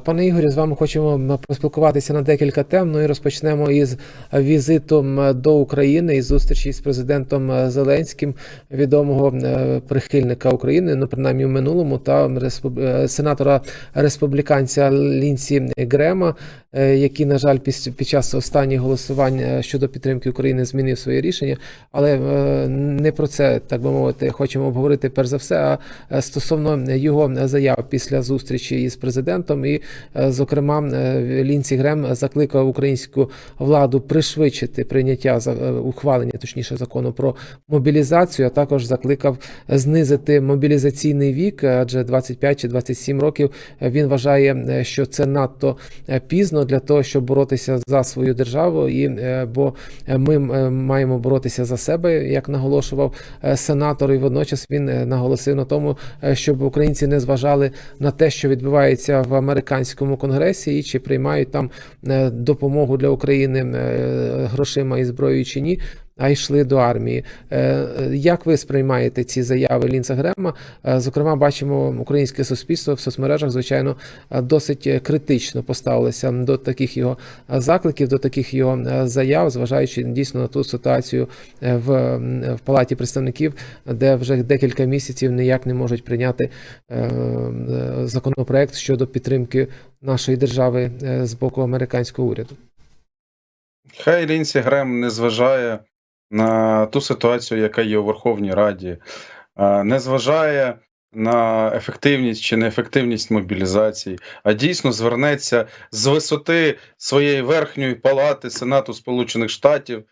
Пане Ігорю, з вами хочемо поспілкуватися на декілька тем. Ну і розпочнемо із візитом до України із зустрічі з президентом Зеленським, відомого е, прихильника України, ну принаймні в минулому, та е, сенатора республіканця Лінсі Грема, е, який, на жаль, під час останніх голосувань е, щодо підтримки України змінив своє рішення. Але е, не про це, так би мовити, хочемо обговорити перш за все, а е, стосовно його заяв після зустрічі із президентом. І, е, зокрема, е, Лінсі Грем закликав українську владу пришвидшити прийняття е, ухвалення, точніше, закону про мобілізацію, а також закликав знизити мобілізаційний вік, адже 25 чи 27 років він вважає, що це надто пізно для того, щоб боротися за свою державу, і бо ми маємо боротися за себе, як наголошував сенатор, і водночас він наголосив на тому, щоб українці не зважали на те, що відбувається в американському конгресі, і чи приймають там е, допомогу для України е, грошима і зброєю чи ні. А йшли до армії. Е, Як ви сприймаєте ці заяви Лінца Грема? Е, Зокрема, бачимо українське суспільство в соцмережах, звичайно, е, досить критично поставилося до таких його закликів, до таких його заяв, зважаючи дійсно на ту ситуацію в, в палаті представників, де вже декілька місяців ніяк не можуть прийняти законопроект щодо підтримки нашої держави з боку американського уряду. Хай Лінсі Грем не зважає на ту ситуацію, яка є у Верховній Раді, не зважає на ефективність чи неефективність мобілізації, а дійсно звернеться з висоти своєї верхньої палати Сенату Сполучених Штатів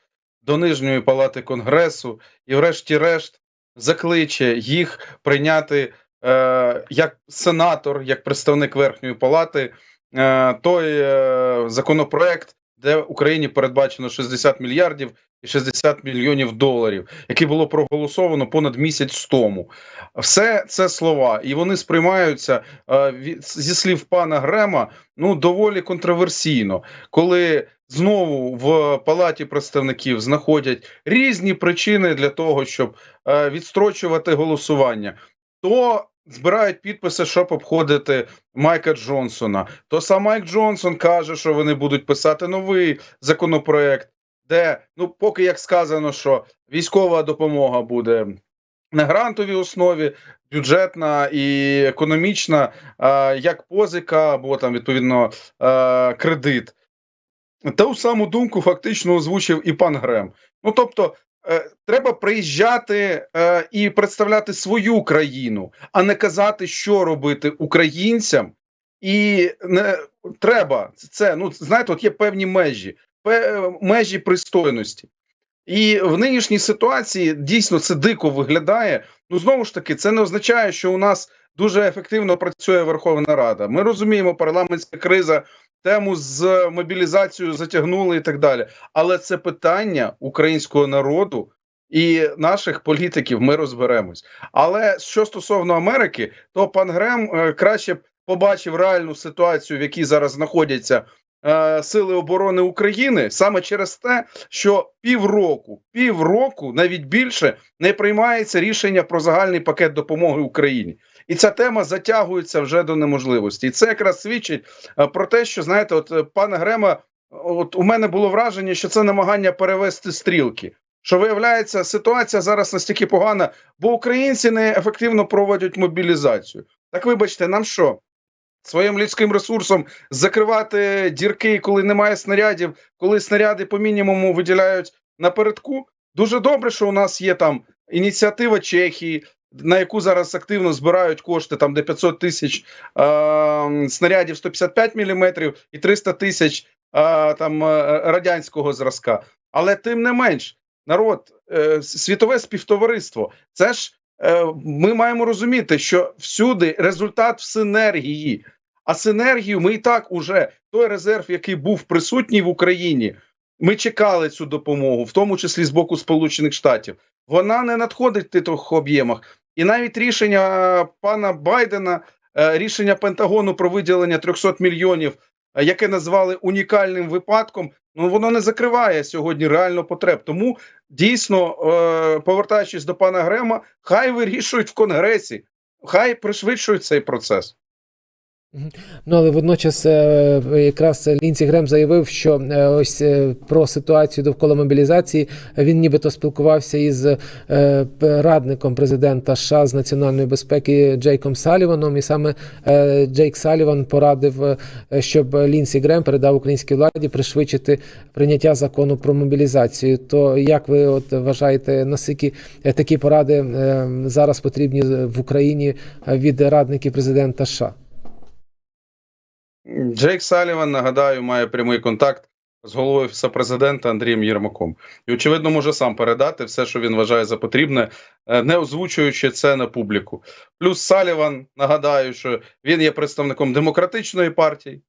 до нижньої палати Конгресу і, врешті-решт, закличе їх прийняти е, як сенатор, як представник верхньої палати е, той е, законопроект, де Україні передбачено 60 мільярдів і 60 мільйонів доларів, які було проголосовано понад місяць тому. Все це слова, і вони сприймаються е, від- зі слів пана Грема ну доволі контроверсійно, коли знову в палаті представників знаходять різні причини для того, щоб е, відстрочувати голосування. То збирають підписи, щоб обходити Майка Джонсона. То сам Майк Джонсон каже, що вони будуть писати новий законопроект, де ну поки як сказано, що військова допомога буде на грантовій основі, бюджетна і економічна, як позика або там відповідно кредит. Ту саму думку фактично озвучив і пан Грем. Ну тобто. Е, Треба приїжджати е, і представляти свою країну, а не казати, що робити українцям, і не треба це. Ну знаєте, от є певні межі, межі пристойності. І в нинішній ситуації дійсно це дико виглядає. Ну знову ж таки, це не означає, що у нас дуже ефективно працює Верховна Рада. Ми розуміємо, парламентська криза, тему з мобілізацією затягнули і так далі. Але це питання українського народу і наших політиків. Ми розберемось. Але що стосовно Америки, то пан Грем е, краще побачив реальну ситуацію, в якій зараз знаходяться е, сили оборони України, саме через те, що півроку, півроку, навіть більше, не приймається рішення про загальний пакет допомоги Україні. І ця тема затягується вже до неможливості. І це якраз свідчить е, про те, що знаєте, от е, пана Грема, от у мене було враження, що це намагання перевести стрілки. Що виявляється, ситуація зараз настільки погана, бо українці не ефективно проводять мобілізацію. Так вибачте, нам що? Своїм людським ресурсом закривати дірки, коли немає снарядів, коли снаряди по мінімуму виділяють напередку. Дуже добре, що у нас є там ініціатива Чехії, на яку зараз активно збирають кошти, там де 500 тисяч е, снарядів 155 мм і 300 тисяч е, там радянського зразка. Але тим не менш, народ, е, світове співтовариство, це ж ми маємо розуміти, що всюди результат в синергії. А синергію ми і так уже той резерв, який був присутній в Україні, ми чекали цю допомогу, в тому числі з боку Сполучених Штатів. Вона не надходить в тих об'ємах. І навіть рішення пана Байдена, е, рішення Пентагону про виділення 300 мільйонів, е, яке назвали унікальним випадком, ну воно не закриває сьогодні реально потреб. Тому дійсно, е, повертаючись до пана Грема, хай вирішують в Конгресі, хай пришвидшують цей процес. Ну але водночас е, якраз Лінці Грем заявив, що е, ось е, про ситуацію довкола мобілізації він нібито спілкувався із радником президента США з національної безпеки Джейком Саліваном, і саме Джейк Саліван порадив, щоб Лінсі Грем передав українській владі пришвидшити прийняття закону про мобілізацію. То як ви от вважаєте, наскільки такі поради зараз потрібні в Україні від радників президента США? Джейк Саліван, нагадаю, має прямий контакт з головою офісу президента Андрієм Єрмаком. І, очевидно, може сам передати все, що він вважає за потрібне, е, не озвучуючи це на публіку. Плюс Саліван, нагадаю, що він є представником демократичної партії,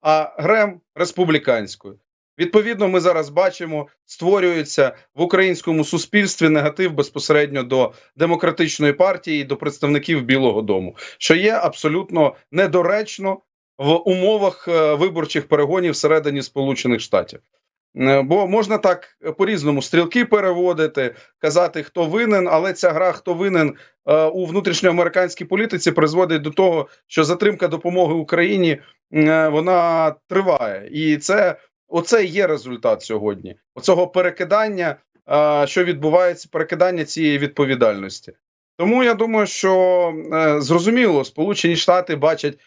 а Грем республіканської. Відповідно, ми зараз бачимо, створюється в українському суспільстві негатив безпосередньо до демократичної партії і до представників Білого Дому, що є абсолютно недоречно в умовах е, виборчих перегонів всередині Сполучених Штатів. Е, Бо можна так по-різному стрілки переводити, казати, хто винен, але ця гра, хто винен е, у внутрішньоамериканській політиці, призводить до того, що затримка допомоги Україні е, вона триває, і це оце є результат сьогодні. Оцього перекидання, е, що відбувається, перекидання цієї відповідальності. Тому я думаю, що е, зрозуміло, Сполучені Штати бачать е,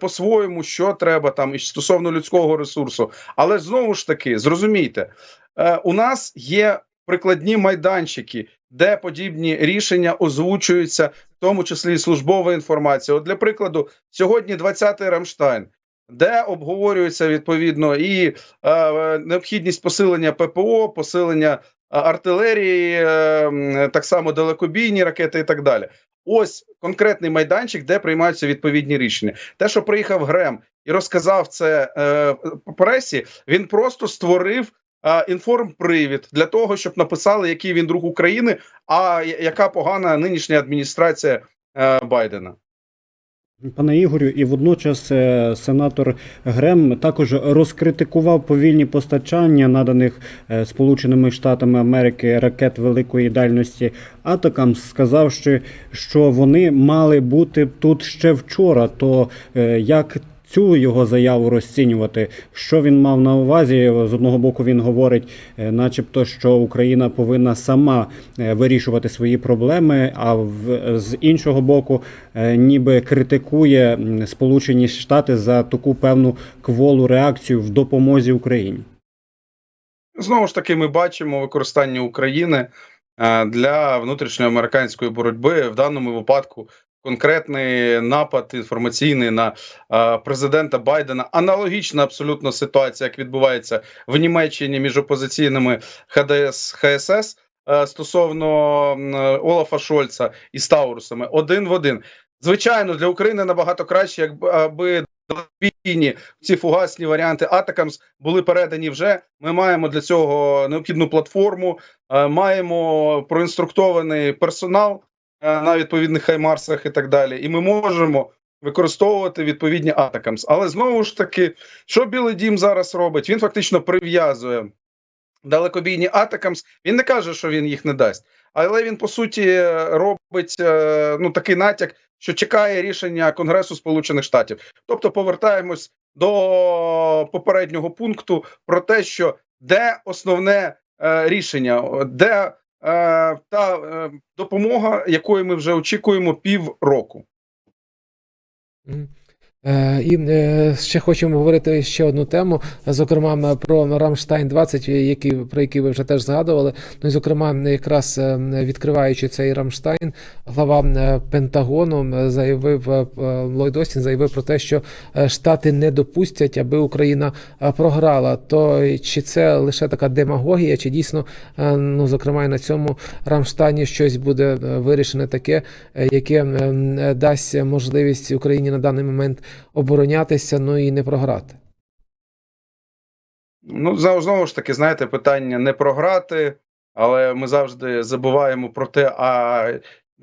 по-своєму, що треба там і стосовно людського ресурсу. Але знову ж таки, зрозумійте, е, у нас є прикладні майданчики, де подібні рішення озвучуються, в тому числі службова інформація. От для прикладу, сьогодні 20-й Рамштайн. Де обговорюється відповідно і е, необхідність посилення ППО, посилення е, артилерії, е, так само далекобійні ракети і так далі. Ось конкретний майданчик, де приймаються відповідні рішення. Те, що приїхав Грем і розказав це е, пресі, він просто створив е, інформпривід для того, щоб написали, який він друг України, а яка погана нинішня адміністрація е, Байдена. Пане Ігорю, і водночас е, сенатор Грем також розкритикував повільні постачання наданих е, Сполученими Штатами Америки ракет великої дальності атакам. Сказав, що, що вони мали бути тут ще вчора. То е, як цю його заяву розцінювати? Що він мав на увазі? З одного боку він говорить, е, начебто, що Україна повинна сама е, вирішувати свої проблеми, а з іншого боку, е, ніби критикує Сполучені Штати за таку певну кволу реакцію в допомозі Україні. Знову ж таки, ми бачимо використання України для внутрішньоамериканської боротьби в даному випадку. Конкретний напад інформаційний на президента Байдена. Аналогічна абсолютно ситуація, як відбувається в Німеччині між опозиційними ХДС ХСС е, стосовно Олафа Шольца і Таурусами. Один в один. Звичайно, для України набагато краще, якби далекобійні ці фугасні варіанти Атакамс були передані вже. Ми маємо для цього необхідну платформу, е, маємо проінструктований персонал на відповідних хаймарсах і так далі. І ми можемо використовувати відповідні Атакамс. Але знову ж таки, що Білий Дім зараз робить? Він фактично прив'язує далекобійні Атакамс. Він не каже, що він їх не дасть. Але він по суті робить е, ну такий натяк, що чекає рішення Конгресу Сполучених Штатів. Тобто повертаємось до попереднього пункту про те, що де основне е, рішення, де е, та е, допомога, якої ми вже очікуємо півроку. Е, І е, ще хочемо говорити ще одну тему, зокрема про Рамштайн 20, які, про які ви вже теж згадували. Ну і зокрема, якраз е, відкриваючи цей Рамштайн, глава Пентагону заявив Ллойд Остін заявив про те, що Штати не допустять, аби Україна програла. То чи це лише така демагогія, чи дійсно, ну зокрема, і на цьому Рамштайні щось буде вирішене таке, яке дасть можливість Україні на даний момент оборонятися, ну і не програти. Ну, знову, ж таки, знаєте, питання не програти, але ми завжди забуваємо про те, а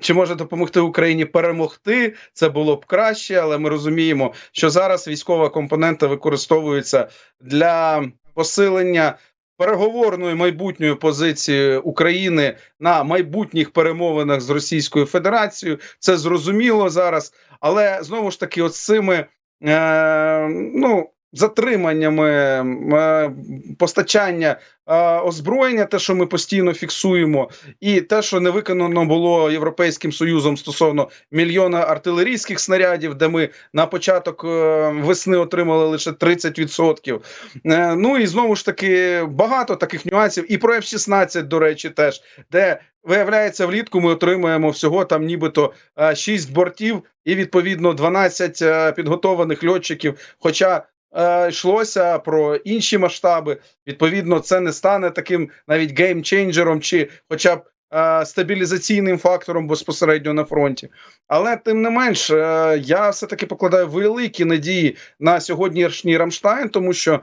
чи може допомогти Україні перемогти? Це було б краще, але ми розуміємо, що зараз військова компонента використовується для посилення переговорної майбутньої позиції України на майбутніх перемовинах з Російською Федерацією. Це зрозуміло зараз, але знову ж таки, от цими е, ну, затриманнями е, постачання е, озброєння, те, що ми постійно фіксуємо, і те, що не виконано було Європейським Союзом стосовно мільйона артилерійських снарядів, де ми на початок е, весни отримали лише 30%. Е, Ну і знову ж таки багато таких нюансів. І про F-16, до речі, теж де виявляється влітку, ми отримуємо всього там, нібито 6 бортів, і відповідно 12 е, підготованих льотчиків. Хоча е, йшлося про інші масштаби. Відповідно, це не стане таким навіть геймчейнджером, чи хоча б е, стабілізаційним фактором безпосередньо на фронті. Але тим не менш, е, я все таки покладаю великі надії на сьогоднішній Рамштайн, тому що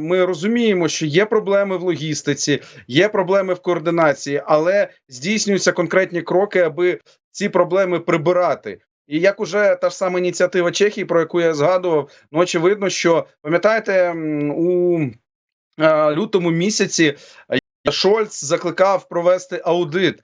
ми розуміємо, що є проблеми в логістиці, є проблеми в координації, але здійснюються конкретні кроки, аби ці проблеми прибирати. І як уже та ж сама ініціатива Чехії, про яку я згадував, ну очевидно, що пам'ятаєте, у е, лютому місяці е, Шольц закликав провести аудит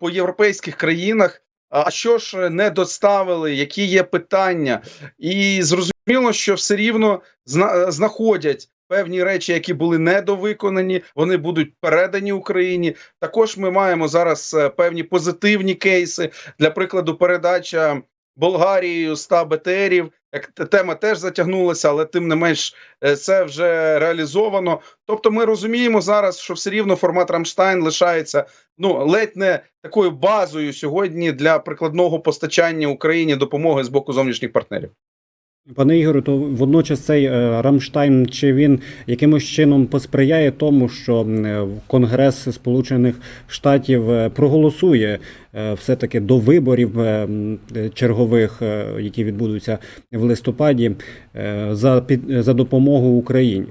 по європейських країнах. А що ж не доставили, які є питання, і зрозуміло, що все рівно зна- знаходять певні речі, які були недовиконані, вони будуть передані Україні. Також ми маємо зараз е, певні позитивні кейси. Для прикладу, передача Болгарією 100 БТРів. Тема теж затягнулася, але тим не менш е, це вже реалізовано. Тобто, ми розуміємо зараз, що все рівно формат Рамштайн лишається ну ледь не такою базою сьогодні для прикладного постачання Україні допомоги з боку зовнішніх партнерів. Пане Ігорю, то водночас цей е, Рамштайн чи він якимось чином посприяє тому, що е, Конгрес Сполучених Штатів е, проголосує все-таки до виборів чергових, які відбудуться в листопаді, за за допомогу Україні.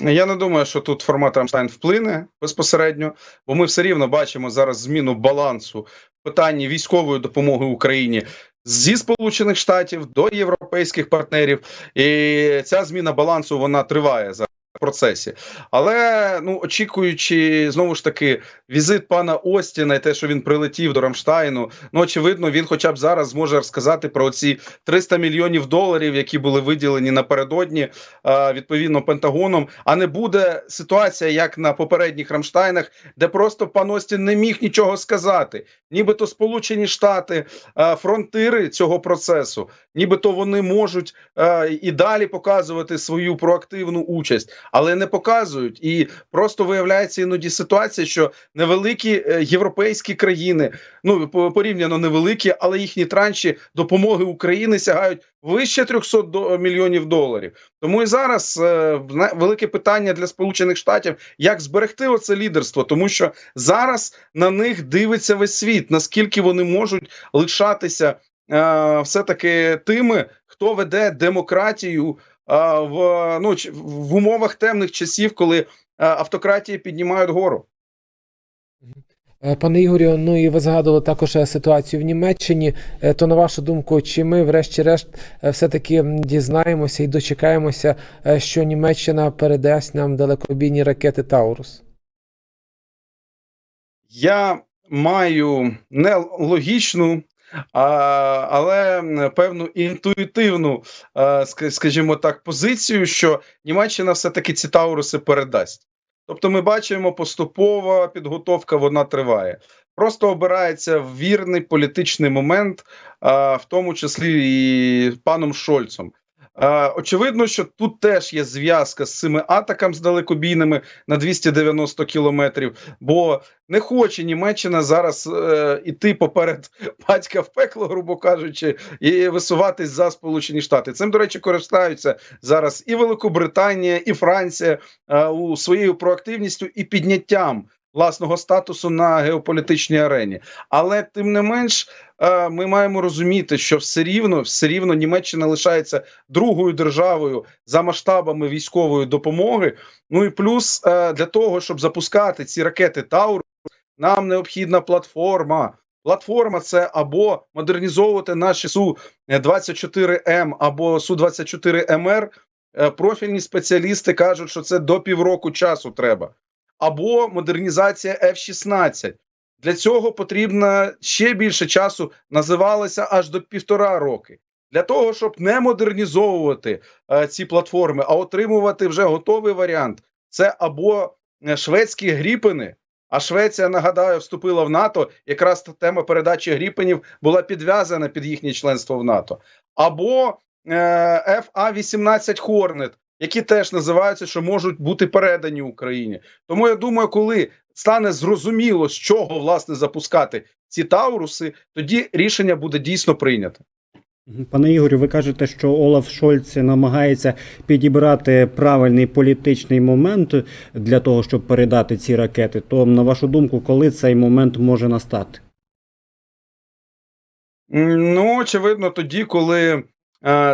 Я не думаю, що тут формат Рамштайн вплине безпосередньо, бо ми все рівно бачимо зараз зміну балансу в питанні військової допомоги Україні зі Сполучених Штатів до європейських партнерів, і ця зміна балансу вона триває зараз. Процесі, але ну очікуючи знову ж таки візит пана Остіна і те, що він прилетів до Рамштайну, ну очевидно, він, хоча б зараз зможе розказати про ці 300 мільйонів доларів, які були виділені напередодні е, відповідно Пентагоном. А не буде ситуація, як на попередніх Рамштайнах, де просто пан Остін не міг нічого сказати. Нібито Сполучені Штати, е, фронтири цього процесу, нібито вони можуть е, і далі показувати свою проактивну участь, але не показують. І просто виявляється іноді ситуація, що невеликі е, європейські країни, ну порівняно невеликі, але їхні транші допомоги України сягають вище 300 до- мільйонів доларів. Тому і зараз е, велике питання для Сполучених Штатів, як зберегти оце лідерство, тому що зараз на них дивиться весь світ, наскільки вони можуть лишатися е, все таки тими, хто веде демократію в ну в умовах темних часів, коли е, автократії піднімають гору. Е, Пане Ігорю, ну і ви згадували також е, ситуацію в Німеччині. Е, То на вашу думку, чи ми, врешті-решт, е, все-таки дізнаємося і дочекаємося, е, що Німеччина передасть нам далекобійні ракети Таурус? Я маю не логічну, а, але певну інтуїтивну, а, скажімо так, позицію, що Німеччина все-таки ці тауруси передасть. Тобто, ми бачимо, поступова підготовка вона триває. Просто обирається вірний політичний момент, а, в тому числі і паном Шольцом. А, Очевидно, що тут теж є зв'язка з цими атаками з далекобійними на 290 кілометрів, бо не хоче Німеччина зараз е, іти поперед батька в пекло, грубо кажучи, і висуватись за Сполучені Штати. Цим, до речі, користаються зараз і Великобританія, і Франція е, у своєю проактивністю і підняттям власного статусу на геополітичній арені. Але тим не менш, е, ми маємо розуміти, що все рівно, все рівно Німеччина лишається другою державою за масштабами військової допомоги. Ну і плюс е, для того, щоб запускати ці ракети Таурус, нам необхідна платформа. Платформа це або модернізовувати наші су 24 м або су 24 МР. Е, Профільні спеціалісти кажуть, що це до півроку часу треба, або модернізація F-16. Для цього потрібно ще більше часу. Називалося аж до півтора роки. для того, щоб не модернізовувати е, ці платформи, а отримувати вже готовий варіант. Це або е, шведські гріпини. А Швеція, нагадаю, вступила в НАТО. Якраз тема передачі гріпенів була підв'язана під їхнє членство в НАТО, або е, FA-18 Хорнет, які теж називаються, що можуть бути передані Україні. Тому я думаю, коли стане зрозуміло, з чого власне запускати ці тауруси, тоді рішення буде дійсно прийнято. Пане Ігорю, ви кажете, що Олаф Шольц намагається підібрати правильний політичний момент для того, щоб передати ці ракети. То, на вашу думку, коли цей момент може настати? Ну, очевидно, тоді, коли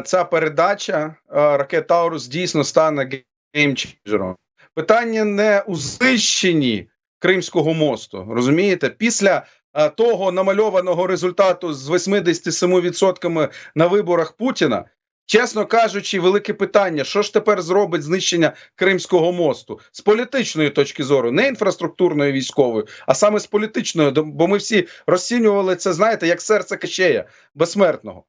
ця передача е, ракет Таурус дійсно стане геймченджером. Питання не у знищенні Кримського мосту. Розумієте, після е, того намальованого результату з 87% на виборах Путіна. Чесно кажучи, велике питання: що ж тепер зробить знищення Кримського мосту з політичної точки зору, не інфраструктурної військової, а саме з політичної, бо ми всі розцінювали це, знаєте, як серце Кащея безсмертного.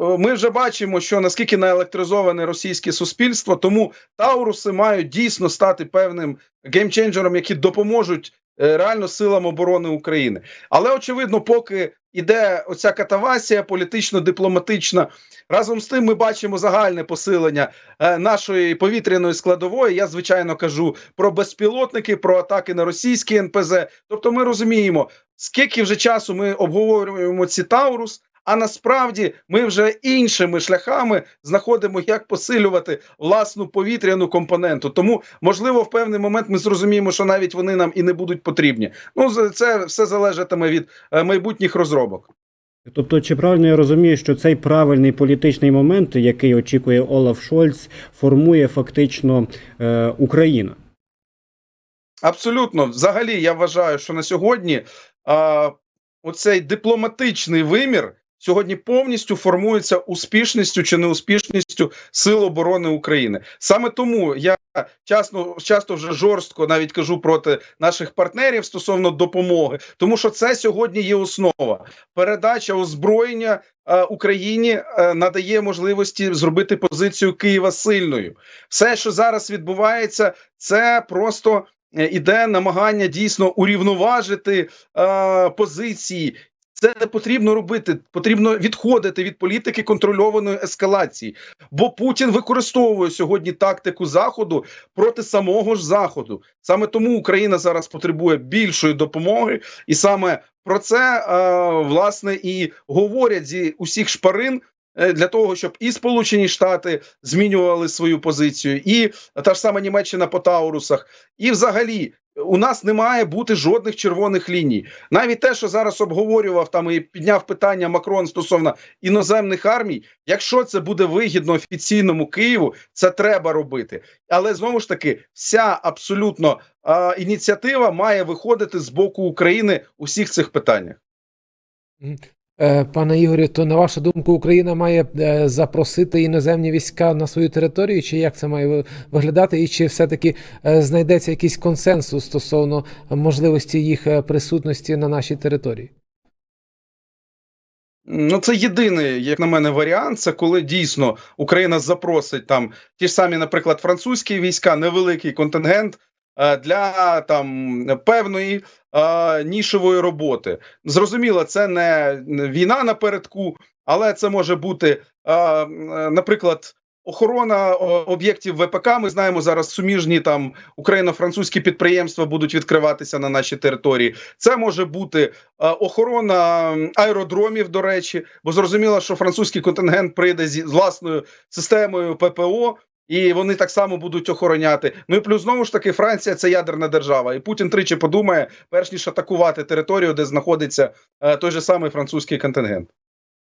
Е, Ми вже бачимо, що наскільки наелектризоване російське суспільство, тому Тауруси мають дійсно стати певним геймченджером, які допоможуть е, реально силам оборони України. Але очевидно, поки іде оця катавасія політично-дипломатична, разом з тим ми бачимо загальне посилення е, нашої повітряної складової. Я звичайно кажу про безпілотники, про атаки на російські НПЗ. Тобто, ми розуміємо, скільки вже часу ми обговорюємо ці Таурус. А насправді ми вже іншими шляхами знаходимо, як посилювати власну повітряну компоненту. Тому, можливо, в певний момент ми зрозуміємо, що навіть вони нам і не будуть потрібні. Ну це все залежатиме від е, майбутніх розробок. Тобто, чи правильно я розумію, що цей правильний політичний момент, який очікує Олаф Шольц, формує фактично е, Україна? Абсолютно, взагалі, я вважаю, що на сьогодні а, оцей дипломатичний вимір сьогодні повністю формується успішністю чи неуспішністю Сил оборони України. Саме тому я часто, часто вже жорстко навіть кажу проти наших партнерів стосовно допомоги, тому що це сьогодні є основа. Передача озброєння е, Україні е, надає можливості зробити позицію Києва сильною. Все, що зараз відбувається, це просто е, іде намагання дійсно урівноважити позиції. Це не потрібно робити. Потрібно відходити від політики контрольованої ескалації. Бо Путін використовує сьогодні тактику заходу проти самого ж заходу. Саме тому Україна зараз потребує більшої допомоги, і саме про це е, власне і говорять зі усіх шпарин. е, Для того щоб і Сполучені Штати змінювали свою позицію, і та ж сама Німеччина по Таурусах, і взагалі у нас не має бути жодних червоних ліній. Навіть те, що зараз обговорював там і підняв питання Макрон стосовно іноземних армій. Якщо це буде вигідно офіційному Києву, це треба робити. Але знову ж таки, вся абсолютно а, ініціатива має виходити з боку України у всіх цих питаннях. Е, Пане Ігорю, то на вашу думку, Україна має е, запросити іноземні війська на свою територію, чи як це має виглядати, і чи все-таки е, знайдеться якийсь консенсус стосовно можливості їх присутності на нашій території? Ну, це єдиний, як на мене, варіант. Це коли дійсно Україна запросить там ті ж самі, наприклад, французькі війська, невеликий контингент для там певної е, нішевої роботи. Зрозуміло, це не війна напередку, але це може бути, е, е, наприклад. Охорона об'єктів ВПК. Ми знаємо зараз суміжні там україно-французькі підприємства будуть відкриватися на нашій території. Це може бути е, охорона аеродромів. До речі, бо зрозуміло, що французький контингент прийде з власною системою ППО. І вони так само будуть охороняти. Ну і плюс знову ж таки, Франція це ядерна держава, і Путін тричі подумає, перш ніж атакувати територію, де знаходиться е, той же самий французький контингент.